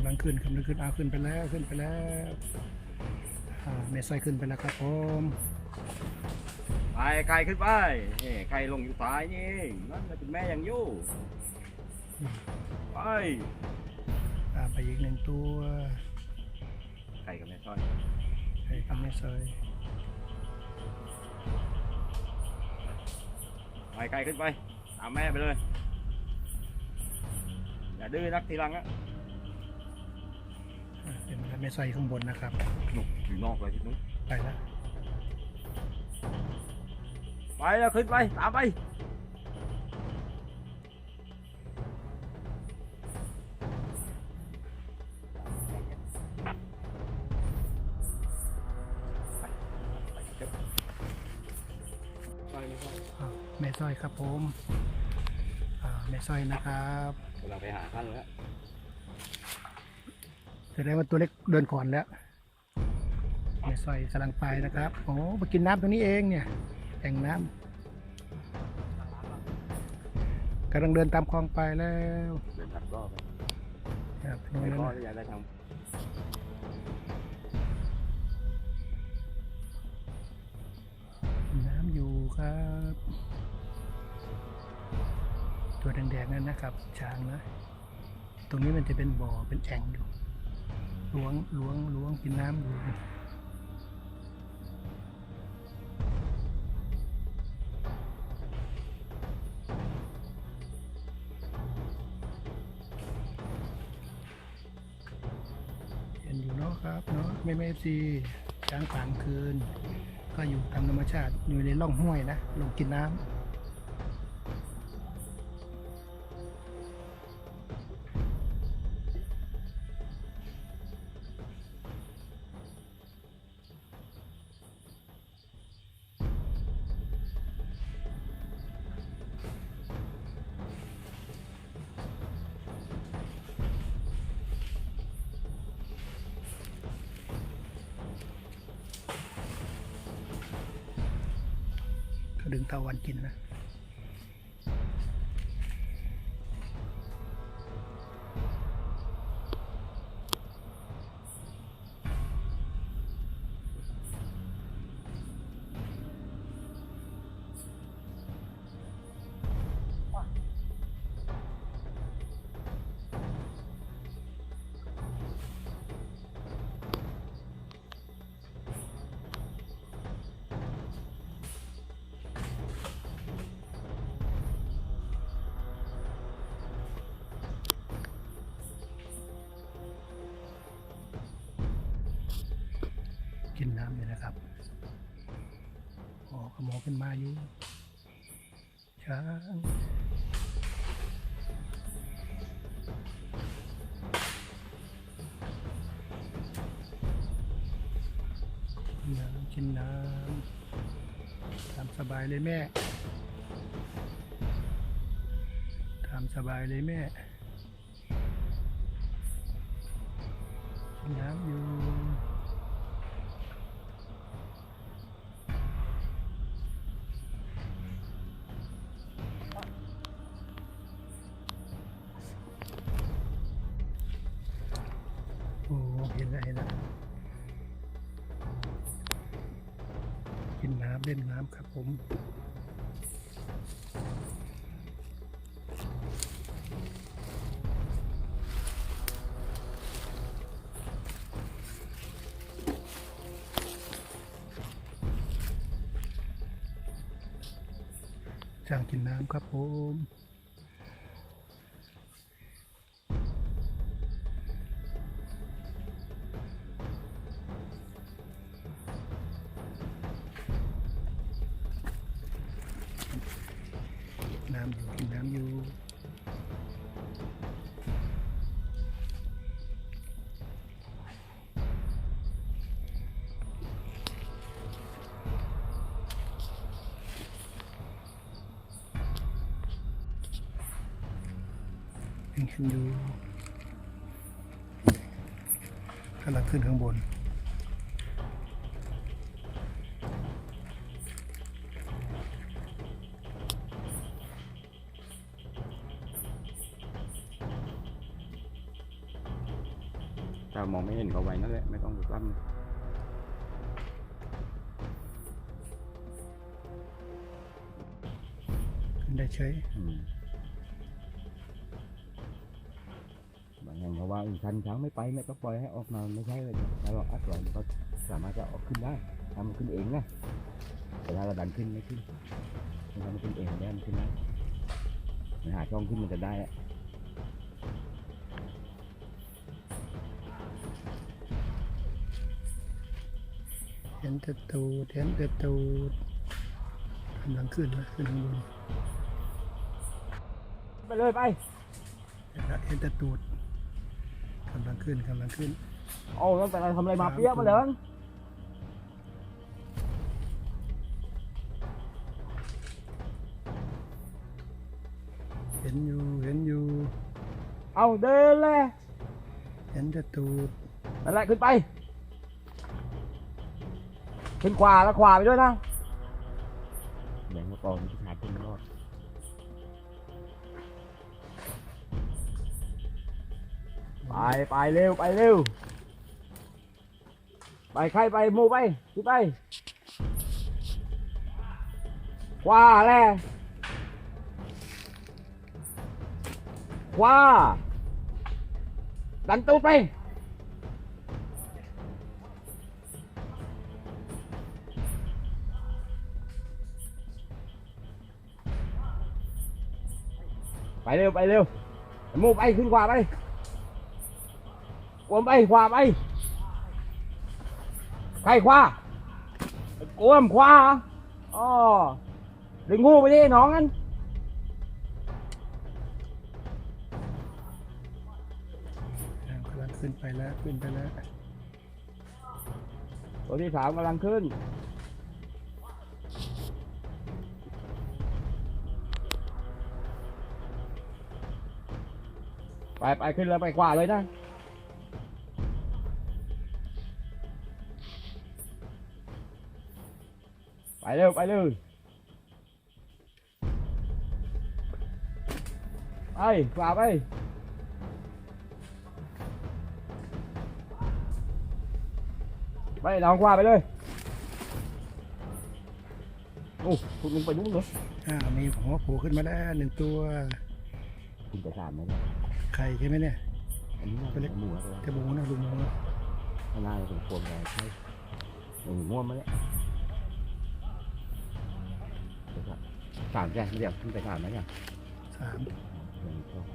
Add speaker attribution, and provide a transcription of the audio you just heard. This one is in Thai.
Speaker 1: ำลังขึ้นกำลังขึ้นเอาขึ้นไปแล้วขึ้นไปแล้วอ่าเมสไซขึ้นไปแล้วครับผม
Speaker 2: ไปไก่ขึ้นไปนี่ไก่ลงอยู่ฝ่ายนี่นั่นมันเป็นแม่ยังอยู่ไป
Speaker 1: ตามไปอีกหนึ่งตัว
Speaker 2: ไก่กับแม่ซ้อย
Speaker 1: ไอ้กับเมสไซ
Speaker 2: ไปไก่ขึ้นไปตามแม่ไปเลยอย่าดื้อนักทีหลังอะ
Speaker 1: อ่า เป็นเมสไซข้างบนนะครับ
Speaker 2: หนุกอยู่นอกเลยที่นู้น
Speaker 1: ไปแล้ว
Speaker 2: ไปแล้วขึ้นไปตามไปไปเก็บไปไม่ต้อง
Speaker 1: อ่าเมสไซครับผมอ่าเมสไซนะครับ
Speaker 2: กำลังไปหาท่านแล้ว
Speaker 1: แสดงว่าตัวเล็กเดินก่อนแล้วเมสไซกำลังไปนะครับโอ้มากินน้ำตรงนี้เองเนี่ยแอ่งน้ำกำลังเดินตามคลองไปแล้ว
Speaker 2: เดินทับรอบ
Speaker 1: ครับ
Speaker 2: ไม่
Speaker 1: นู่น
Speaker 2: พ่อ
Speaker 1: นะ
Speaker 2: ที่อยากได้ท
Speaker 1: น้ำอยู่ครับ ตัวแดงๆนั่นนะครับช้างนะ ตรงนี้มันจะเป็นบ่อเป็นแอ่งอยู่ ล้วงล้วงล้วงกินน้ำอยู่เห็นอยู่เนาะครับเนาะไม่ไม่ซีช้างกลางคืน ก็อยู่ตามธรรมชาติอยู่ในร่องห้วยนะลงกินน้ำ ดึงเตาวันกินนะ กินน้ำเลยนะครับออกระหมอขึ้นมาอยู่ช้างนน้ำกินน้ำตามสบายเลยแม่ตามสบายเลยแม่กินน้ำอยู่ เห็นแล้วเห็นแล้วกินน้ำเล่นน้ำครับผมจ้างกินน้ำครับผม ยังเห็นอยู่กำลังขึ้นข้างบน
Speaker 2: ถ้ามองไม่เห็นเขาไว้นั่นแหละ ไม่ต้องไปกล้ำ
Speaker 1: ขึ้นได้เฉย
Speaker 2: อืม บางอย่างเขาว่าอีกคันช้างไม่ไปไม่ต้องปล่อยให้ออกมาไม่ใช่เลยถ้าเราอัดไว้มันก็สามารถจะออกขึ้นได้ทำมันขึ้นเองนะแต่ถ้าเราดันขึ้นไม่ขึ้นถ้ามันขึ้นเองได้มันขึ้นได้มันหาช่องขึ้นมันจะได้อะ
Speaker 1: เห็นแต่ตูดเห็นแต่ตูดกำลังขึ้นแล้วขึ้นข้างบน
Speaker 2: ไปเลยไป
Speaker 1: เห็นแล้วเห็นแต่ตูดกำลัง ขึ้นกำลังขึ้น
Speaker 2: โอ้ตั้งแต่เราทำอะไรมาเปี้ยมาเลย
Speaker 1: เห็นอยู่เห็นอยู่
Speaker 2: เอาเดินเลย
Speaker 1: เห็นแต่ตูด
Speaker 2: นั่นแหละขึ้นไป ขึ้นขวาแล้วขวาไปด้วยนะแบ่งมาก่อนที่ขาดขึ้นรอด ไปไปเร็วไปเร็ว ไปใครไปหมูไปขึ้นไปขวาและขวาดันตูดไปไปเร็วไปเร็วมูไปขึ้นขวาไป วมไปขวาไปใครขวากวมขวาอ๋อดึงงูไปดิน้องนั้น
Speaker 1: อ่ากำลังขึ้นไปแล้วขึ้นไปแล้ว
Speaker 2: ตัวที่สามกำลังขึ้นไปไปขึ้นเลยไปขวาเลยนะ ไปเร็วไปเร็วไปขวาไปไปน้องขวาไปเลยโอ้คุณลุงไปนู้นเหรอ
Speaker 1: อ่ามีหัวโผล่ขึ้นมาแล้วหนึ่งตัว
Speaker 2: คุณจะสามไหมเนี่ย
Speaker 1: ไข่ใช่ไหมเนี่ย
Speaker 2: อันนี้น่าจะเป็นหมูแล้วตัว
Speaker 1: จะบูนะลุงหมู
Speaker 2: ข้างหน้าจะเป็นโคมแดงใช่หมูม่วงมาเนี่ยเดี๋ยวก่อน สามแจ้งเดี๋ยวขึ้นไปสามไหมเนี่ย
Speaker 1: สาม
Speaker 2: หนึ่งสอง